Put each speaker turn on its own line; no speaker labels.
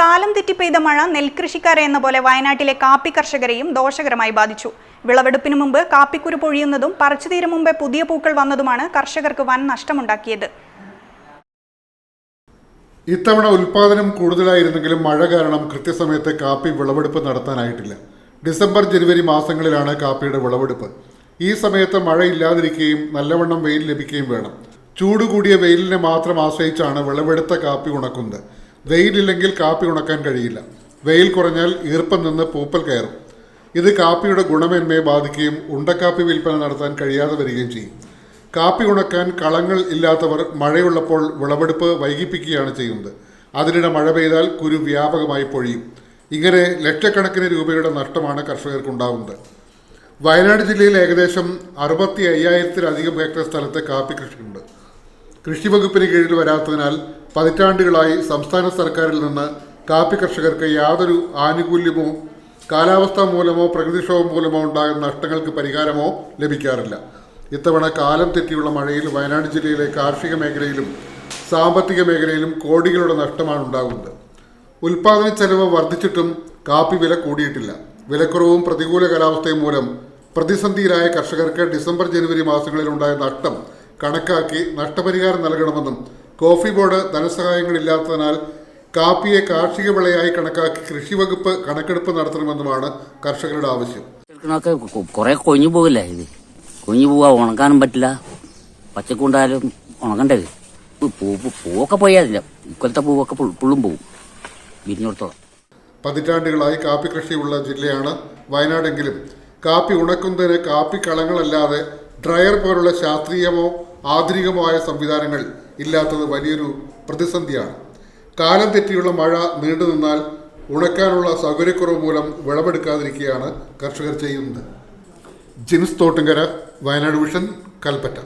കാലം തെറ്റി പെയ്ത മഴ നെൽകൃഷിക്കാരെ എന്ന പോലെ വയനാട്ടിലെ കാപ്പി കർഷകരെയും ദോഷകരമായി ബാധിച്ചു. വിളവെടുപ്പിന് മുമ്പ് കാപ്പിക്കുരു പൊഴിയുന്നതും പറിച്ചു തീരും മുമ്പേ പുതിയ പൂക്കൾ വന്നതുമാണ് കർഷകർക്ക് വൻ നഷ്ടമുണ്ടാക്കിയത്.
ഇത്തവണ ഉൽപാദനം കൂടുതലായിരുന്നെങ്കിലും മഴ കാരണം കൃത്യസമയത്ത് കാപ്പി വിളവെടുപ്പ് നടത്താനായിട്ടില്ല. ഡിസംബർ ജനുവരി മാസങ്ങളിലാണ് കാപ്പിയുടെ വിളവെടുപ്പ്. ഈ സമയത്ത് മഴ ഇല്ലാതിരിക്കുകയും നല്ലവണ്ണം വെയിൽ ലഭിക്കുകയും വേണം. ചൂട് കൂടിയ വെയിലിനെ മാത്രം ആശ്രയിച്ചാണ് വിളവെടുത്ത കാപ്പി ഉണക്കുന്നത്. വെയിലില്ലെങ്കിൽ കാപ്പി ഉണക്കാൻ കഴിയില്ല. വെയിൽ കുറഞ്ഞാൽ ഈർപ്പം നിന്ന് പൂപ്പൽ കയറും. ഇത് കാപ്പിയുടെ ഗുണമേന്മയെ ബാധിക്കുകയും ഉണ്ടക്കാപ്പി വിൽപ്പന നടത്താൻ കഴിയാതെ വരികയും ചെയ്യും. കാപ്പി ഉണക്കാൻ കളങ്ങൾ ഇല്ലാത്തവർ മഴയുള്ളപ്പോൾ വിളവെടുപ്പ് വൈകിപ്പിക്കുകയാണ് ചെയ്യുന്നത്. അതിനിടെ മഴ പെയ്താൽ കുരു വ്യാപകമായി പൊഴിയും. ഇങ്ങനെ ലക്ഷക്കണക്കിന് രൂപയുടെ നഷ്ടമാണ് കർഷകർക്കുണ്ടാകുന്നത് വയനാട് ജില്ലയിൽ ഏകദേശം അറുപത്തി അയ്യായിരത്തിലധികം ഹെക്ടർ സ്ഥലത്ത് കാപ്പി കൃഷിയുണ്ട്. കൃഷി വകുപ്പിന് കീഴിൽ വരാത്തതിനാൽ പതിറ്റാണ്ടുകളായി സംസ്ഥാന സർക്കാരിൽ നിന്ന് കാപ്പി കർഷകർക്ക് യാതൊരു ആനുകൂല്യമോ കാലാവസ്ഥ മൂലമോ പ്രകൃതിക്ഷോഭം മൂലമോ ഉണ്ടാകുന്ന നഷ്ടങ്ങൾക്ക് പരിഹാരമോ ലഭിക്കാറില്ല. ഇത്തവണ കാലം തെറ്റിയുള്ള മഴയിൽ വയനാട് ജില്ലയിലെ കാർഷിക മേഖലയിലും സാമ്പത്തിക മേഖലയിലും കോടികളുടെ നഷ്ടമാണ് ഉണ്ടാകുന്നത്. ഉൽപാദന ചെലവ് വർദ്ധിച്ചിട്ടും കാപ്പി വില കൂടിയിട്ടില്ല. വിലക്കുറവും പ്രതികൂല കാലാവസ്ഥയും മൂലം പ്രതിസന്ധിയിലായ കർഷകർക്ക് ഡിസംബർ ജനുവരി മാസങ്ങളിൽ ഉണ്ടായ നഷ്ടം കണക്കാക്കി നഷ്ടപരിഹാരം നൽകണമെന്നും കോഫി ബോർഡ് ധനസഹായങ്ങളില്ലാത്തതിനാൽ കാപ്പിയെ കാർഷിക വിളയായി കണക്കാക്കി കൃഷി വകുപ്പ് കണക്കെടുപ്പ് നടത്തണമെന്നുമാണ് കർഷകരുടെ ആവശ്യം.
കുറെ കൊഞ്ഞു പോകില്ല ഇത്? കൊഞ്ഞു പോവാ ഉണക്കാനും പറ്റില്ല. പച്ചക്കുണ്ടായാലും ഉണങ്ങണ്ടേ പൂവൊക്കെ പോയാതില്ല ഇക്കൊലത്തെ പൂവൊക്കെ പുള്ളും പോവും. വിരിഞ്ഞോടത്തോളം.
പതിറ്റാണ്ടുകളായി കാപ്പി കൃഷിയുള്ള ജില്ലയാണ് വയനാടെങ്കിലും കാപ്പി ഉണക്കുന്നതിന് കാപ്പി കളങ്ങളല്ലാതെ ഡ്രയർ പോലുള്ള ശാസ്ത്രീയമോ ആധുനികമോ ആയ സംവിധാനങ്ങൾ ഇല്ലാത്തത് വലിയൊരു പ്രതിസന്ധിയാണ്. കാലം തെറ്റിയുള്ള മഴ നീണ്ടു നിന്നാൽ ഉണക്കാനുള്ള സൗകര്യക്കുറവ് മൂലം വിളവെടുക്കാതിരിക്കുകയാണ് കർഷകർ ചെയ്യുന്നത്. ജിൻസ് തോട്ടുങ്കര വയനാട് വിഷൻ കൽപ്പറ്റ.